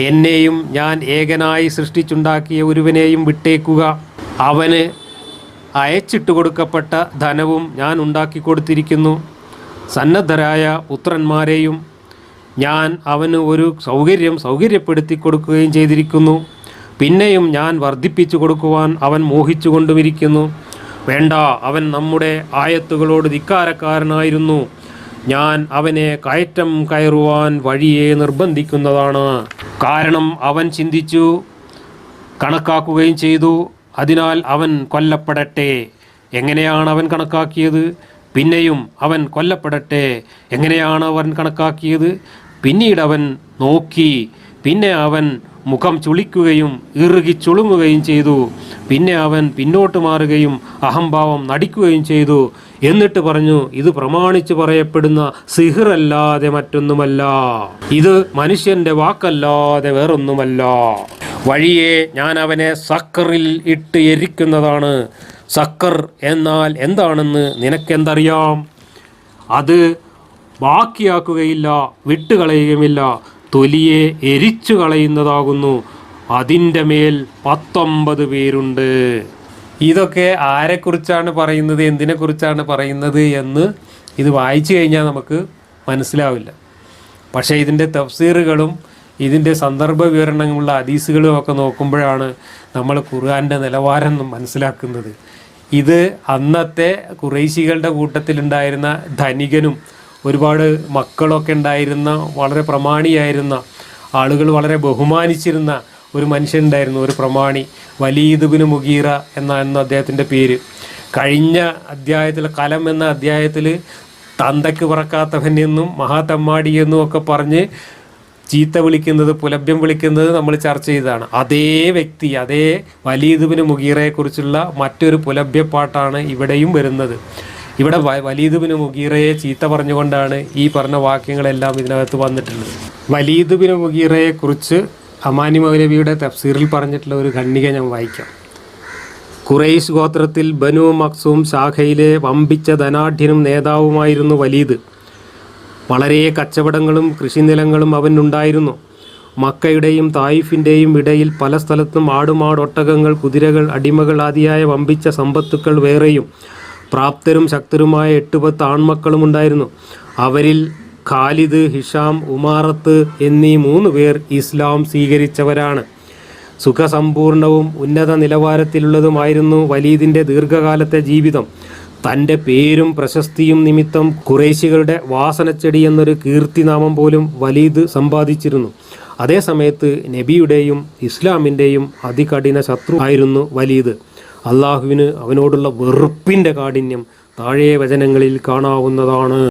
എന്നെയും ഞാൻ ഏകനായി സൃഷ്ടിച്ചുണ്ടാക്കിയ ഒരുവനെയും വിട്ടേക്കുക. അവന് അയച്ചിട്ട് കൊടുക്കപ്പെട്ട ധനവും ഞാൻ ഉണ്ടാക്കി കൊടുത്തിരിക്കുന്നു. സന്നദ്ധരായ പുത്രന്മാരെയും ഞാൻ അവന് ഒരു സൗകര്യം സൗകര്യപ്പെടുത്തി കൊടുക്കുകയും ചെയ്തിരിക്കുന്നു. പിന്നെയും ഞാൻ വർദ്ധിപ്പിച്ചു കൊടുക്കുവാൻ അവൻ മോഹിച്ചുകൊണ്ടുമിരിക്കുന്നു. വേണ്ട അവൻ നമ്മുടെ ആയത്തുകളോട് ധിക്കാരക്കാരനായിരുന്നു. ഞാൻ അവനെ കയറ്റം കയറുവാൻ വഴിയെ നിർബന്ധിക്കുന്നതാണ്. കാരണം അവൻ ചിന്തിച്ചു കണക്കാക്കുകയും ചെയ്തു. അതിനാൽ അവൻ കൊല്ലപ്പെടട്ടെ. എങ്ങനെയാണ് അവൻ കണക്കാക്കിയത്? പിന്നെയും അവൻ കൊല്ലപ്പെടട്ടെ. എങ്ങനെയാണ് അവൻ കണക്കാക്കിയത്? പിന്നീട് അവൻ നോക്കി. പിന്നെ അവൻ മുഖം ചുളിക്കുകയും ഇറുകി ചുളുങ്ങുകയും ചെയ്തു. പിന്നെ അവൻ പിന്നോട്ട് മാറുകയും അഹംഭാവം നടിക്കുകയും ചെയ്തു. എന്നിട്ട് പറഞ്ഞു ഇത് പ്രമാണിച്ച് പറയപ്പെടുന്ന സിഹിറല്ലാതെ മറ്റൊന്നുമല്ല. ഇത് മനുഷ്യന്റെ വാക്കല്ലാതെ വേറൊന്നുമല്ല. വഴിയെ ഞാൻ അവനെ സക്കറിൽ ഇട്ട് എരിക്കുന്നതാണ്. സക്കർ എന്നാൽ എന്താണെന്ന് നിനക്കെന്തറിയാം? അത് ബാക്കിയാക്കുകയില്ല വിട്ടുകളയുകയുമില്ല. തൊലിയെ എരിച്ചു കളയുന്നതാകുന്നു അതിന്റെ മേൽ പത്തൊമ്പത് പേരുണ്ട്. ഇതൊക്കെ ആരെക്കുറിച്ചാണ് പറയുന്നത് എന്തിനെക്കുറിച്ചാണ് പറയുന്നത് എന്ന് ഇത് വായിച്ചു കഴിഞ്ഞാൽ നമുക്ക് മനസ്സിലാവില്ല. പക്ഷേ ഇതിന്റെ തഫ്സീറുകളും ഇതിന്റെ സന്ദർഭ വിവരണങ്ങളുള്ള അദീസുകളും ഒക്കെ നോക്കുമ്പോഴാണ് നമ്മൾ ഖുർആന്റെ നിലവാരം മനസ്സിലാക്കുന്നത്. ഇത് അന്നത്തെ കുറേശികളുടെ കൂട്ടത്തിലുണ്ടായിരുന്ന ധനികനും ഒരുപാട് മക്കളൊക്കെ ഉണ്ടായിരുന്ന വളരെ പ്രമാണിയായിരുന്ന ആളുകൾ വളരെ ബഹുമാനിച്ചിരുന്ന ഒരു മനുഷ്യനുണ്ടായിരുന്നു ഒരു പ്രമാണി. വലീദുബിന് മുഗീറ എന്നായിരുന്നു എന്ന അദ്ദേഹത്തിന്റെ പേര്. കഴിഞ്ഞ അധ്യായത്തിൽ കലം എന്ന അധ്യായത്തിൽ തന്തയ്ക്ക് പറക്കാത്തവൻ എന്നും മഹാതമ്മാടി എന്നും ഒക്കെ പറഞ്ഞ് ചീത്ത വിളിക്കുന്നത് പുലഭ്യം വിളിക്കുന്നത് നമ്മൾ ചർച്ച ചെയ്തതാണ്. അതേ വ്യക്തി അതേ വലീദുബിന് മുഗീറയെക്കുറിച്ചുള്ള മറ്റൊരു പുലഭ്യപ്പാട്ടാണ് ഇവിടെയും വരുന്നത്. ഇവിടെ വലീദുബിന് മുഗീറയെ ചീത്ത പറഞ്ഞുകൊണ്ടാണ് ഈ പറഞ്ഞ വാക്യങ്ങളെല്ലാം ഇതിനകത്ത് വന്നിട്ടുള്ളത്. വലീദുബിന് മുഗീറയെക്കുറിച്ച് അമാനി മൗലവിയുടെ തഫ്സീറിൽ പറഞ്ഞിട്ടുള്ള ഒരു ഖണ്ഡിക ഞാൻ വായിക്കാം. കുറേശ് ഗോത്രത്തിൽ ബനു മക്സും ശാഖയിലെ വമ്പിച്ച ധനാഢ്യനും നേതാവുമായിരുന്നു വലീദ്. വളരെ കച്ചവടങ്ങളും കൃഷിനിലങ്ങളും അവനുണ്ടായിരുന്നു മക്കയുടെയും തായിഫിന്റെയും ഇടയിൽ പല സ്ഥലത്തും ആടുമാടൊട്ടകങ്ങൾ കുതിരകൾ അടിമകൾ ആദിയായ വമ്പിച്ച സമ്പത്തുക്കൾ വേറെയും പ്രാപ്തരും ശക്തരുമായ എട്ടുപത്ത് ആൺമക്കളും ഉണ്ടായിരുന്നു. അവരിൽ ഖാലിദ് ഹിഷാം ഉമാറത്ത് എന്നീ മൂന്ന് പേർ ഇസ്ലാം സ്വീകരിച്ചവരാണ്. സുഖസമ്പൂർണവും ഉന്നത നിലവാരത്തിലുള്ളതുമായിരുന്നു വലീദിന്റെ ദീർഘകാലത്തെ ജീവിതം. തന്റെ പേരും പ്രശസ്തിയും നിമിത്തം കുറേശികളുടെ വാസനച്ചെടി എന്നൊരു കീർത്തിനാമം പോലും വലീദ് സമ്പാദിച്ചിരുന്നു. അതേസമയത്ത് നബിയുടെയും ഇസ്ലാമിന്റെയും അതികഠിന ശത്രു ആയിരുന്നു വലീദ്. അള്ളാഹുവിന് അവനോടുള്ള വെറുപ്പിന്റെ കാഠിന്യം താഴെ വചനങ്ങളിൽ കാണാവുന്നതാണ്.